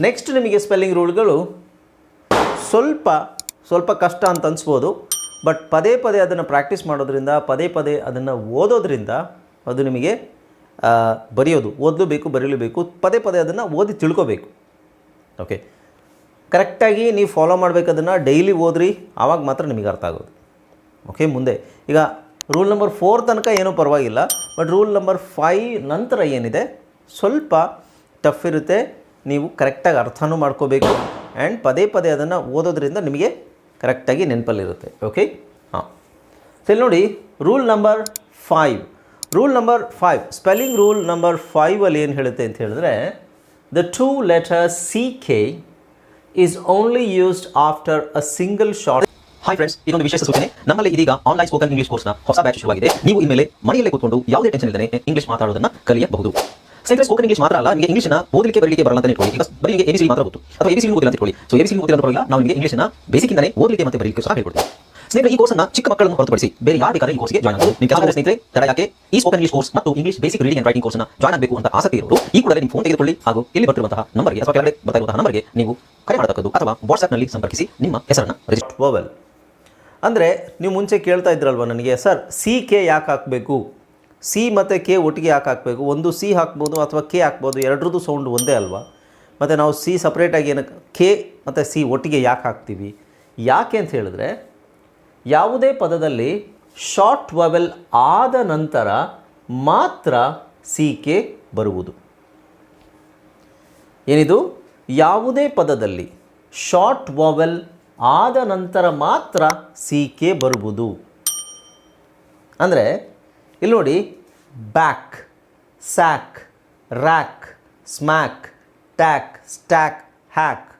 Next ನಿಮಗೆ spelling ರೂಲ್ಗಳು ಸ್ವಲ್ಪ ಸ್ವಲ್ಪ ಕಷ್ಟ ಅಂತ ಅನಿಸ್ಬೋದು. ಬಟ್ ಪದೇ ಪದೇ ಅದನ್ನು ಪ್ರಾಕ್ಟೀಸ್ ಮಾಡೋದ್ರಿಂದ, ಪದೇ ಪದೇ ಅದನ್ನು ಓದೋದ್ರಿಂದ ಅದು ನಿಮಗೆ ಬರೆಯೋದು. ಓದಲೂಬೇಕು, ಬರೀಲೇಬೇಕು. ಪದೇ ಪದೇ ಅದನ್ನು ಓದಿ ತಿಳ್ಕೊಬೇಕು. ಓಕೆ ಕರೆಕ್ಟಾಗಿ ನೀವು ಫಾಲೋ ಮಾಡಬೇಕದನ್ನು ಡೈಲಿ ಓದ್ರಿ. ಆವಾಗ ಮಾತ್ರ ನಿಮಗೆ ಅರ್ಥ ಆಗೋದು. ಓಕೆ ಮುಂದೆ. ಈಗ ರೂಲ್ ನಂಬರ್ ಫೋರ್ ತನಕ ಏನೂ ಪರವಾಗಿಲ್ಲ. ಬಟ್ ರೂಲ್ ನಂಬರ್ ಫೈ ನಂತರ ಏನಿದೆ? ಸ್ವಲ್ಪ ಟಫ್ ಇರುತ್ತೆ. ನೀವು ಕರೆಕ್ಟಾಗಿ ಅರ್ಥನೂ ಮಾಡ್ಕೋಬೇಕು ಆ್ಯಂಡ್ ಪದೇ ಪದೇ ಅದನ್ನು ಓದೋದ್ರಿಂದ ನಿಮಗೆ ಕರೆಕ್ಟಾಗಿ ನೆನಪಲ್ಲಿರುತ್ತೆ ಓಕೆ ಹಾಂ. ಸರಿ ನೋಡಿ rule number five rule number five spelling rule number ಫೈವಲ್ಲಿ ಏನು ಹೇಳುತ್ತೆ ಅಂತ ಹೇಳಿದ್ರೆ the two letter C K is only used after a single short hi friends ಇದೊಂದು ವಿಶೇಷ ಸೂಚನೆ. ನಮ್ಮಲ್ಲಿ ಇದೀಗ ಆನ್ಲೈನ್ ಸ್ಪೋಕನ್ ಇಂಗ್ಲಿಷ್ ಕೋರ್ಸ್ನ ಹೊಸ ಬ್ಯಾಚ್ ಶುರುವಾಗಿದೆ. ನೀವು ಇನ್ಮೇಲೆ ಮನೆಯಲ್ಲೇ ಕೂತ್ಕೊಂಡು ಯಾವುದೇ ಟೆನ್ಷನ್ ಇಲ್ಲದೆ ಇಂಗ್ಲಿಷ್ ಮಾತಾಡೋದನ್ನ ಕಲಿಯಬಹುದು. ಸ್ನೇಹಿತರೆ ಸ್ಪೋಕನ್ ಇಂಗ್ಲಿಷ್ ಮಾತ್ರ ಅಲ್ಲ, ನಿಮಗೆ ಇಂಗ್ಲಿಷ್ನ ಓದಲಿಕ್ಕೆ, ಬರಲಿಕ್ಕೆ ಬರಲ್ಲ ಅಂತ ಇಟ್ಕೊಳ್ಳಿ. ಬಿಕಾಸ್ ಬರೀ ನಿಮಗೆ ಎಬಿಸಿ ಮಾತ್ರ ಗೊತ್ತು. ಅಥವಾ ಎಬಿಸಿ ಓದಿಲ್ಲ ಅಂತ ಇಟ್ಕೊಳ್ಳಿ. ಸೊ ಎಬಿಸಿ ಓದಿಲ್ಲ ಪರವಾಗಿಲ್ಲ ನಾವು ನಿಮಗೆ ಇಂಗ್ಲಿಷ್ನ ಬೇಸಿಕ್ ಇಂದಾನೆ ಓದಲಿಕ್ಕೆ ಮತ್ತೆ ಬರಲಿಕ್ಕೆ ಸಹ ಹೇಳ್ಕೊಡ್ತೀವಿ. ಸ್ನೇಹಿತರೆ, ಈ ಕೋರ್ಸ್ನ ಚಿಕ್ಕ ಮಕ್ಕಳನ್ನು ಹೊರತುಪಡಿಸಿ ಬೇರೆ ಯಾರು ಬೇಕಾದ್ರೆ ಈ ಕೋರ್ಸ್ಗೆ ಜಾಯ್ನ್ ಆಗಬಹುದು ನಿಮ್ಮ ಕೆಲಸ ಸ್ನೇಹಿತರೆ, ತಡ ಯಾಕೆ? ಈ ಸ್ಪೋಕನ್ ಇಂಗ್ಲಿಷ್ ಕೋರ್ಸ್ ಮತ್ತು English basic reading and writing ಕೋರ್ಸ್ನ ಜಾಯ್ನ್ ಆಗಬೇಕು ಅಂತ ಆಸಕ್ತಿ ಇರೋರು, ಈ ಕೂಡಲೇ ನಿಮ್ಮ ಫೋನ್ ತೆಗೆದುಕೊಳ್ಳಿ. ಹಾಗೂ ಇಲ್ಲಿ ಬರ್ತಿರುವಂತಹ ನಂಬರ್ಗೆ ಅಥವಾ ಕೆಳಗಡೆ ಬರ್ತಾ ಇರುವಂತಹ ನಂಬರ್ಗೆ ನೀವು ಕರೆ ಮಾಡತಕ್ಕದ್ದು ಅಥವಾ ವಾಟ್ಸ್ಆ್ಯಪ್ನಲ್ಲಿ ಸಂಪರ್ಕಿಸಿ ನಿಮ್ಮ ಹೆಸರನ್ನು ರಿಜಿಸ್ಟರ್ ಅಂದರೆ, ನೀವು ಮುಂಚೆ ಕೇಳ್ತಾ ಇದ್ರಲ್ವ ನನಗೆ? ಸರ್ ಸಿ ಕೆ ಯಾಕೆ ಹಾಕಬೇಕು? ಸಿ ಮತ್ತು ಕೆ ಒಟ್ಟಿಗೆ ಯಾಕೆ ಹಾಕಬೇಕು? ಒಂದು ಸಿ ಹಾಕ್ಬೋದು ಅಥವಾ ಕೆ ಹಾಕ್ಬೋದು, ಎರಡರದ್ದು ಸೌಂಡ್ ಒಂದೇ ಅಲ್ವಾ? ಮತ್ತು ನಾವು ಸಿ ಸಪ್ರೇಟಾಗಿ ಏನಕ್ಕೆ, ಕೆ ಮತ್ತು ಸಿ ಒಟ್ಟಿಗೆ ಯಾಕೆ ಹಾಕ್ತೀವಿ? ಯಾಕೆ ಅಂತ ಹೇಳಿದ್ರೆ, ಯಾವುದೇ ಪದದಲ್ಲಿ ಶಾರ್ಟ್ ವವೆಲ್ ಆದ ನಂತರ ಮಾತ್ರ ಸಿ ಕೆ ಬರುವುದು. ಏನಿದು? ಯಾವುದೇ ಪದದಲ್ಲಿ ಶಾರ್ಟ್ ವವೆಲ್ ಆದ ನಂತರ ಮಾತ್ರ ಸಿ ಕೆ ಬರುವುದು. ಅಂದರೆ ಇಲ್ಲಿ ನೋಡಿ back sack rack smack tack stack hack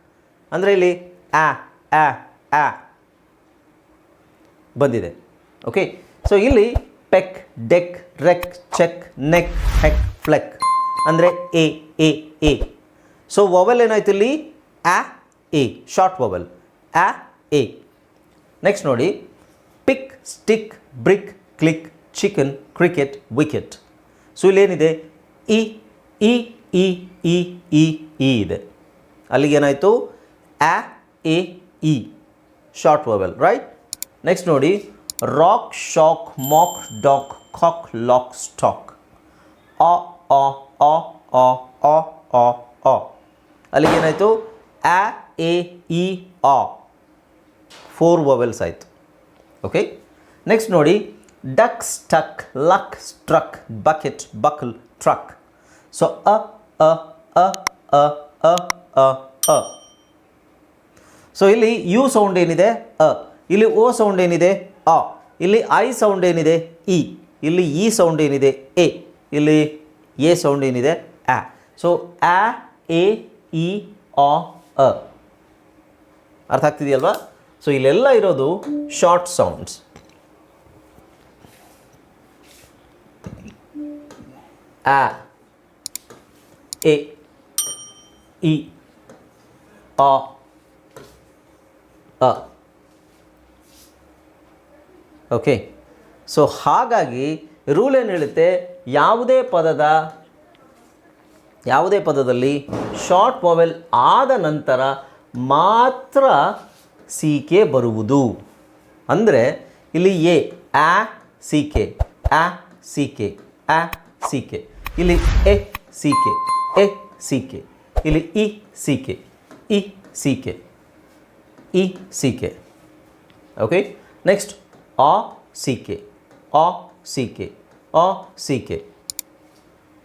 ಅಂದರೆ ಇಲ್ಲಿ ಆ ಆ ಆ ಬಂದಿದೆ. ಓಕೆ ಸೊ ಇಲ್ಲಿ peck deck wreck check neck heck fleck ಅಂದರೆ ಎ ಎ ಎ ಸೊ ವೊವೆಲ್ ಏನಾಯ್ತು ಇಲ್ಲಿ? ಆ ಎ ಶಾರ್ಟ್ ವೊವೆಲ್ ಆ ಎ ನೆಕ್ಸ್ಟ್ ನೋಡಿ pick stick brick click chicken cricket wicket so ಇಲ್ಲೇನಿದೆ ಇ ಇ ಇ ಇ ಇ ಇ ಇದೆ. ಅಲ್ಲಿಗೇನಾಯಿತು? ಆ, ಎ, ಇ. ಶಾರ್ಟ್ ವವೆಲ್ ರೈಟ್ ನೆಕ್ಸ್ಟ್ ನೋಡಿ. Rock shock mock dock cock lock stock ಅ ಅ ಅ ಅ ಅ ಅ ಅ. ಅಲ್ಲಿಗೇನಾಯಿತು? ಆ, ಎ, ಇ, ಅ. ಫೋರ್ ವವೆಲ್ಸ್ ಆಯಿತು. ಓಕೆ ನೆಕ್ಸ್ಟ್ ನೋಡಿ. Duck stuck, luck, struck, bucket, buckle, truck. So, a, a, a, a, a, a, ಅ ಸೊ ಇಲ್ಲಿ ಯು ಸೌಂಡ್ ಏನಿದೆ? ಅ. ಇಲ್ಲಿ ಓ ಸೌಂಡ್ ಏನಿದೆ? ಅ ಇಲ್ಲಿ ಐ ಸೌಂಡ್ ಏನಿದೆ? ಇ ಇಲ್ಲಿ ಇ ಸೌಂಡ್ ಏನಿದೆ? ಎ ಇಲ್ಲಿ ಎ ಸೌಂಡ್ ಏನಿದೆ? ಆ. ಸೊ ಆ ಎ ಇ ಅ. ಅರ್ಥ ಆಗ್ತಿದೆಯಲ್ವಾ? ಸೊ ಇಲ್ಲೆಲ್ಲ ಇರೋದು ಶಾರ್ಟ್ ಸೌಂಡ್ಸ್ ಆ, ಎ, ಇ ಆ ಅ. ಓಕೆ ಸೊ ಹಾಗಾಗಿ ರೂಲ್ ಏನು ಹೇಳುತ್ತೆ? ಯಾವುದೇ ಪದದ, ಯಾವುದೇ ಪದದಲ್ಲಿ ಶಾರ್ಟ್ ಮೊಬೈಲ್ ಆದ ನಂತರ ಮಾತ್ರ ಸಿ ಕೆ ಬರುವುದು. ಅಂದರೆ ಇಲ್ಲಿ ಎ, ಆ ಸಿ ಕೆ ಆ ಸಿ ಕೆ ಆ ಸಿ ಕೆ ಇಲ್ಲಿ ಎ ಸಿ ಕೆ ಎ ಸಿ ಕೆ ಇಲ್ಲಿ ಇ ಸಿ ಕೆ ಇ ಸಿ ಕೆ ಇ ಸಿ ಕೆ ಓಕೆ ನೆಕ್ಸ್ಟ್ ಆ ಸಿ ಕೆ ಆ ಸಿ ಕೆ ಆ ಸಿ ಕೆ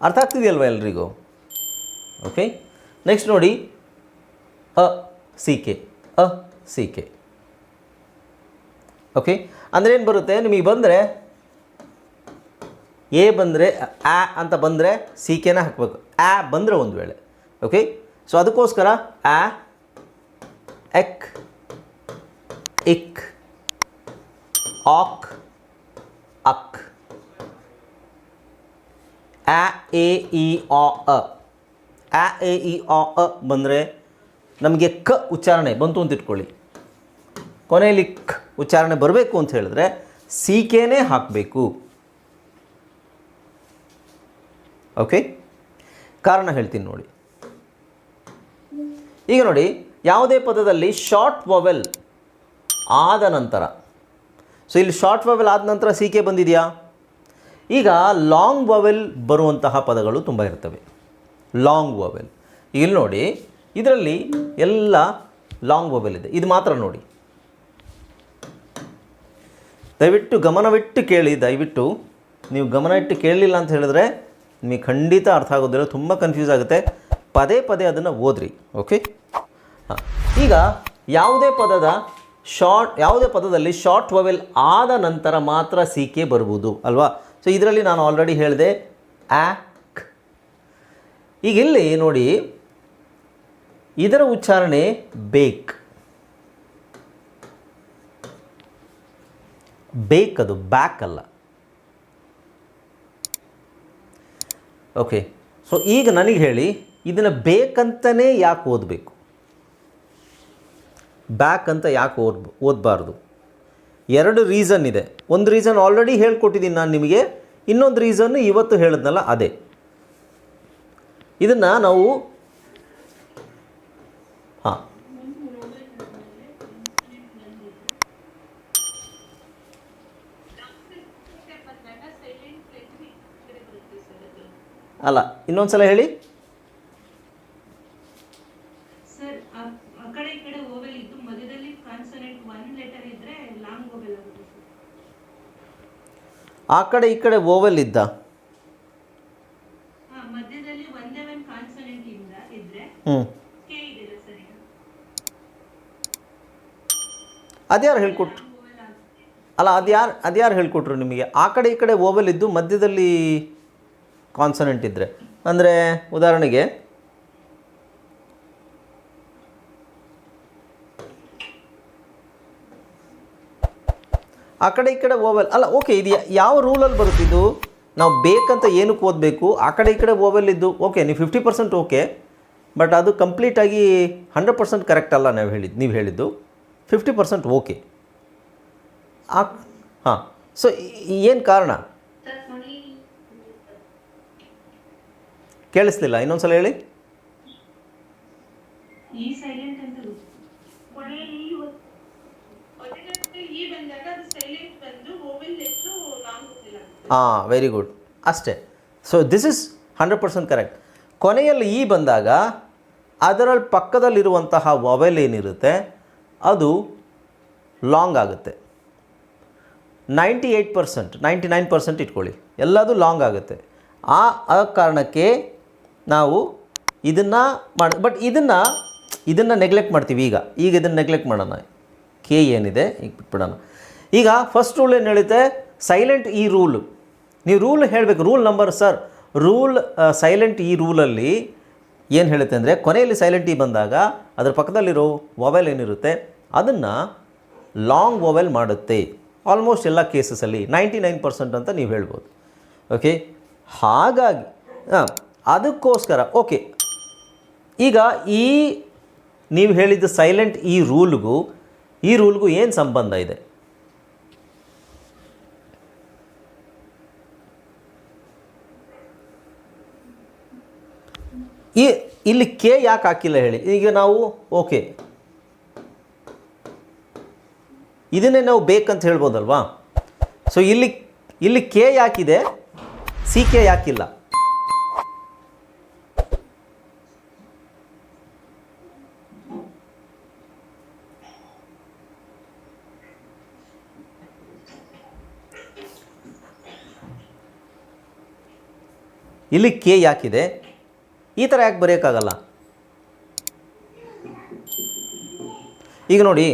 ಅರ್ಥ ಆಗ್ತಿದೆಯಲ್ವ ಎಲ್ರಿಗೂ ಓಕೆ ನೆಕ್ಸ್ಟ್ ನೋಡಿ ಅ ಸಿ ಕೆ ಅ ಸಿ ಕೆ ಓಕೆ ಅಂದರೆ ಏನು ಬರುತ್ತೆ ನಿಮಗೆ ಬಂದರೆ ಎ ಬಂದರೆ ಆ ಅಂತ ಬಂದರೆ ಸಿ ಕೆನ ಹಾಕಬೇಕು. ಆ ಬಂದರೆ ಒಂದು ವೇಳೆ. ಓಕೆ ಸೊ ಅದಕ್ಕೋಸ್ಕರ ಆ, ಎಕ್, ಇಕ್, ಆಕ್, ಅಕ್. ಆ, ಎ, ಇ, ಆ ಆ, ಎ, ಇ, ಆ, ಅ ಬಂದರೆ ನಮಗೆ ಕ ಉಚ್ಚಾರಣೆ ಬಂತು ಅಂತ ಇಟ್ಕೊಳ್ಳಿ. ಕೊನೆಯಲ್ಲಿ ಕ್ ಉಚ್ಚಾರಣೆ ಬರಬೇಕು ಅಂತ ಹೇಳಿದ್ರೆ ಸಿ ಕೆನೇ ಹಾಕಬೇಕು. ಓಕೆ ಕಾರಣ ಹೇಳ್ತೀನಿ ನೋಡಿ. ಈಗ ನೋಡಿ, ಯಾವುದೇ ಪದದಲ್ಲಿ ಶಾರ್ಟ್ ವವೆಲ್ ಆದ ನಂತರ. ಸೊ ಇಲ್ಲಿ ಶಾರ್ಟ್ ವವೆಲ್ ಆದ ನಂತರ ಸಿ ಕೆ ಬಂದಿದೆಯಾ? ಈಗ ಲಾಂಗ್ ವವೆಲ್ ಬರುವಂತಹ ಪದಗಳು ತುಂಬ ಇರ್ತವೆ. ಲಾಂಗ್ ವವೆಲ್ ಇಲ್ಲಿ ನೋಡಿ, ಇದರಲ್ಲಿ ಎಲ್ಲ ಲಾಂಗ್ ವವೆಲ್ ಇದೆ. ಇದು ಮಾತ್ರ ನೋಡಿ. ದಯವಿಟ್ಟು ಗಮನವಿಟ್ಟು ಕೇಳಿ, ದಯವಿಟ್ಟು ನೀವು ಗಮನ ಇಟ್ಟು ಕೇಳಲಿಲ್ಲ ಅಂತ ಹೇಳಿದ್ರೆ ನಿಮಗೆ ಖಂಡಿತ ಅರ್ಥ ಆಗೋದಿಲ್ಲ, ತುಂಬ ಕನ್ಫ್ಯೂಸ್ ಆಗುತ್ತೆ. ಪದೇ ಪದೇ ಅದನ್ನು ಓದ್ರಿ ಓಕೆ ಈಗ ಯಾವುದೇ ಪದದ ಶಾರ್ಟ್ ಯಾವುದೇ ಪದದಲ್ಲಿ ಶಾರ್ಟ್ ವವೆಲ್ ಆದ ನಂತರ ಮಾತ್ರ ಸಿ ಕೆ ಬರ್ಬೋದು, ಅಲ್ವಾ? ಸೊ ಇದರಲ್ಲಿ ನಾನು ಆಲ್ರೆಡಿ ಹೇಳಿದೆ ಆಕ್ ಈಗ ಇಲ್ಲಿ ನೋಡಿ, ಇದರ ಉಚ್ಚಾರಣೆ ಬೇಕ್ ಬೇಕ್ ಅದು ಬ್ಯಾಕ್ ಅಲ್ಲ. ಓಕೆ ಸೊ ಈಗ ನನಗೆ ಹೇಳಿ, ಇದನ್ನು ಬೇಕಂತಲೇ ಯಾಕೆ ಓದಬೇಕು? ಬ್ಯಾಕ್ ಅಂತ ಯಾಕೆ ಓದ್ ಓದಬಾರ್ದು? ಎರಡು ರೀಸನ್ ಇದೆ. ಒಂದು ರೀಸನ್ ಆಲ್ರೆಡಿ ಹೇಳ್ಕೊಟ್ಟಿದ್ದೀನಿ ನಾನು ನಿಮಗೆ, ಇನ್ನೊಂದು ರೀಸನ್ ಇವತ್ತು ಹೇಳಿದ್ನಲ್ಲ ಅದೇ. ಇದನ್ನು ನಾವು, ಹಾಂ. ಅಲ್ಲ ಇನ್ನೊಂದು ಸಲ ಹೇಳಿ ಆ ಕಡೆ ಈ ಕಡೆ ಓವೆಲ್ ಇದ್ದು? ಹ್ಞೂ ಅದ್ಯಾರು ಹೇಳ್ಕೊಟ್ರು ಅಲ್ಲ ಅದ್ಯಾರು ಅದ್ಯಾರು ಹೇಳ್ಕೊಟ್ರು ನಿಮಗೆ? ಆ ಕಡೆ ಈ ಕಡೆ ಓವೆಲ್ ಇದ್ದು ಮಧ್ಯದಲ್ಲಿ ಕಾನ್ಸನೆಂಟ್ ಇದ್ದರೆ ಅಂದರೆ ಉದಾಹರಣೆಗೆ, ಆ ಕಡೆ ಈ ಕಡೆ ಓವೆಲ್ ಅಲ್ಲ ಓಕೆ ಇದು ಯಾವ ರೂಲಲ್ಲಿ ಇದು? ನಾವು ಬೇಕಂತ ಏನಕ್ಕೆ ಓದಬೇಕು? ಆ ಕಡೆ ಈ ಕಡೆ ಓವೆಲ್ ಇದ್ದು ಓಕೆ ನೀವು ಫಿಫ್ಟಿ ಪರ್ಸೆಂಟ್ ಓಕೆ ಬಟ್ ಅದು ಕಂಪ್ಲೀಟಾಗಿ ಹಂಡ್ರೆಡ್ ಪರ್ಸೆಂಟ್ ಕರೆಕ್ಟ್ ಅಲ್ಲ ನಾವು ಹೇಳಿದ್ದು ನೀವು ಹೇಳಿದ್ದು. ಫಿಫ್ಟಿ ಪರ್ಸೆಂಟ್ ಓಕೆ ಆ, ಹಾಂ. ಸೊ ಏನು ಕಾರಣ ಕೇಳಿಸ್ಲಿಲ್ಲ ಇನ್ನೊಂದ್ಸಲ ಹೇಳಿ ಈ ಸೈಲೆಂಟ್ ಅಂತ ಕೊನೆಯಲ್ಲಿ ಈ ಬಂದಾಗ ಅದು ಸೈಲೆಂಟ್ ಬಂದು ಓವೆಲ್ ಹೆಚ್ಚು ಲಾಂಗ್ ಇನ್ನೊಂದ್ಸಲ ಹೇಳಿ. ಹಾಂ ವೆರಿ ಗುಡ್ ಅಷ್ಟೇ. So this is hundred percent correct ಕೊನೆಯಲ್ಲಿ ಈ ಬಂದಾಗ ಅದರಲ್ಲಿ ಪಕ್ಕದಲ್ಲಿರುವಂತಹ ವವೆಲ್ ಏನಿರುತ್ತೆ ಅದು ಲಾಂಗ್ ಆಗುತ್ತೆ. Ninety eight percent ninety nine percent ಇಟ್ಕೊಳ್ಳಿ. ಎಲ್ಲದೂ ಲಾಂಗ್ ಆಗುತ್ತೆ. ಆ ಆ ಕಾರಣಕ್ಕೆ ನಾವು ಇದನ್ನು ಮಾಡಿ ಬಟ್ ಇದನ್ನು ಇದನ್ನು ನೆಗ್ಲೆಕ್ಟ್ ಮಾಡ್ತೀವಿ ಈಗ. ಈಗ ಇದನ್ನು ನೆಗ್ಲೆಕ್ಟ್ ಮಾಡೋಣ. ಕೆ ಏನಿದೆ? ಈಗ ಬಿಟ್ಬಿಡೋಣ. ಈಗ ಫಸ್ಟ್ ರೂಲ್ ಏನು ಹೇಳುತ್ತೆ? ಸೈಲೆಂಟ್ ಈ ರೂಲ್ ನೀವು ರೂಲ್ ಹೇಳಬೇಕು. Rule number sir rule silent E ರೂಲಲ್ಲಿ ಏನು ಹೇಳುತ್ತೆ ಅಂದರೆ, ಕೊನೆಯಲ್ಲಿ ಸೈಲೆಂಟ್ ಈ ಬಂದಾಗ ಅದರ ಪಕ್ಕದಲ್ಲಿರೋ ವೊವೆಲ್ ಏನಿರುತ್ತೆ? ಅದನ್ನು ಲಾಂಗ್ ವೊವೆಲ್ ಮಾಡುತ್ತೆ. ಆಲ್ಮೋಸ್ಟ್ ಎಲ್ಲ ಕೇಸಸಲ್ಲಿ ನೈಂಟಿ ನೈನ್ ಪರ್ಸೆಂಟ್ ಅಂತ ನೀವು ಹೇಳ್ಬೋದು. ಓಕೆ ಹಾಗಾಗಿ, ಹಾಂ ಅದಕ್ಕೋಸ್ಕರ ಓಕೆ ಈಗ ಈ, ನೀವು ಹೇಳಿದ ಸೈಲೆಂಟ್ ಈ ರೂಲ್ಗೂ ಈ ರೂಲ್ಗೂ ಏನು ಸಂಬಂಧ ಇದೆ? ಈ, ಇಲ್ಲಿ ಕೆ ಯಾಕೆ ಹಾಕಿಲ್ಲ ಹೇಳಿ. ಈಗ ನಾವು ಓಕೆ ಇದನ್ನೇ ನಾವು ಬೇಕಂತ ಹೇಳ್ಬೋದಲ್ವಾ? ಸೊ ಇಲ್ಲಿ ಇಲ್ಲಿ ಕೆ ಯಾಕಿದೆ? ಸಿ ಕೆ ಯಾಕಿಲ್ಲ? ಇಲ್ಲಿ ಕೆ ಯಾಕಿದೆ? ಈ ಥರ ಯಾಕೆ ಬರೆಯೋಕ್ಕಾಗಲ್ಲ? ಈಗ ನೋಡಿ,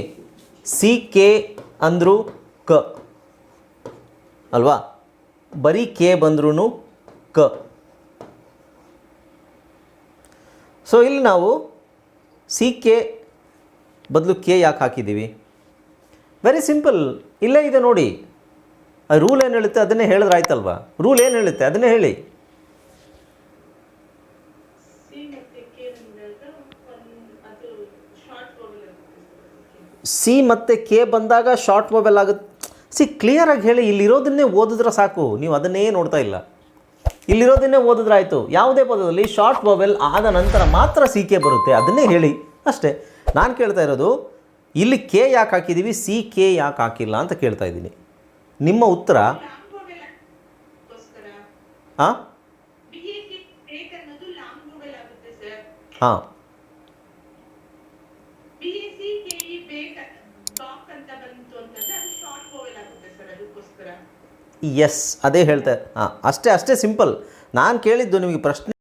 ಸಿ ಕೆ ಅಂದರೂ ಕ. ಅಲ್ವಾ? ಬರೀ ಕೆ ಬಂದ್ರೂ ಕ. ಸೊ ಇಲ್ಲಿ ನಾವು ಸಿ ಕೆ ಬದಲು ಕೆ ಯಾಕೆ ಹಾಕಿದ್ದೀವಿ ವೆರಿ ಸಿಂಪಲ್ ಇಲ್ಲೇ ಇದೆ ನೋಡಿ. ಆ ರೂಲ್ ಏನು ಹೇಳುತ್ತೆ? ಅದನ್ನೇ ಹೇಳಿದ್ರೆ ಆಯ್ತಲ್ವಾ ರೂಲ್ ಏನು ಹೇಳುತ್ತೆ? ಅದನ್ನೇ ಹೇಳಿ ಸಿ ಮತ್ತೆ ಕೆ ಬಂದಾಗ ಒಂದು ಅದು ಶಾರ್ಟ್ ಓವೆಲ್ ಆಗುತ್ತೆ ಸಿ ಮತ್ತು ಕೆ ಬಂದಾಗ ಶಾರ್ಟ್ ಮೊಬೈಲ್ ಆಗುತ್ತೆ ಸಿ ಕ್ಲಿಯರಾಗಿ ಹೇಳಿ ಇಲ್ಲಿರೋದನ್ನೇ ಓದಿದ್ರೆ ಸಾಕು ನೀವು ಅದನ್ನೇ ನೋಡ್ತಾ ಇಲ್ಲ. ಇಲ್ಲಿರೋದನ್ನೇ ಓದಿದ್ರೆ ಆಯಿತು. ಯಾವುದೇ ಪದದಲ್ಲಿ ಶಾರ್ಟ್ ಮೊಬೈಲ್ ಆದ ನಂತರ ಮಾತ್ರ ಸಿ ಕೆ ಬರುತ್ತೆ ಅದನ್ನೇ ಹೇಳಿ. ಅಷ್ಟೇ. ನಾನು ಕೇಳ್ತಾ ಇರೋದು ಇಲ್ಲಿ ಕೆ ಯಾಕೆ ಹಾಕಿದ್ದೀವಿ ಸಿ ಕೆ ಯಾಕೆ ಹಾಕಿಲ್ಲ ಅಂತ ಕೇಳ್ತಾ ಇದ್ದೀನಿ. ನಿಮ್ಮ ಉತ್ತರ? ಹಾಂ ಹಾಂ B S C K E bake back ಅಂತ ಬಂತು ಅಂತಂದ್ರೆ ಅದು ಶಾರ್ಟ್ ಓವೆಲ್ ಆಗುತ್ತೆ ಸರ್ ಅದಕ್ಕೋಸ್ಕರ ಎಸ್ ಅದೇ ಹೇಳ್ತಾ ಹಾಂ ಅಷ್ಟೇ ಅಷ್ಟೇ ಸಿಂಪಲ್ ನಾನು ಕೇಳಿದ್ದು ನಿಮಗೆ ಪ್ರಶ್ನೆ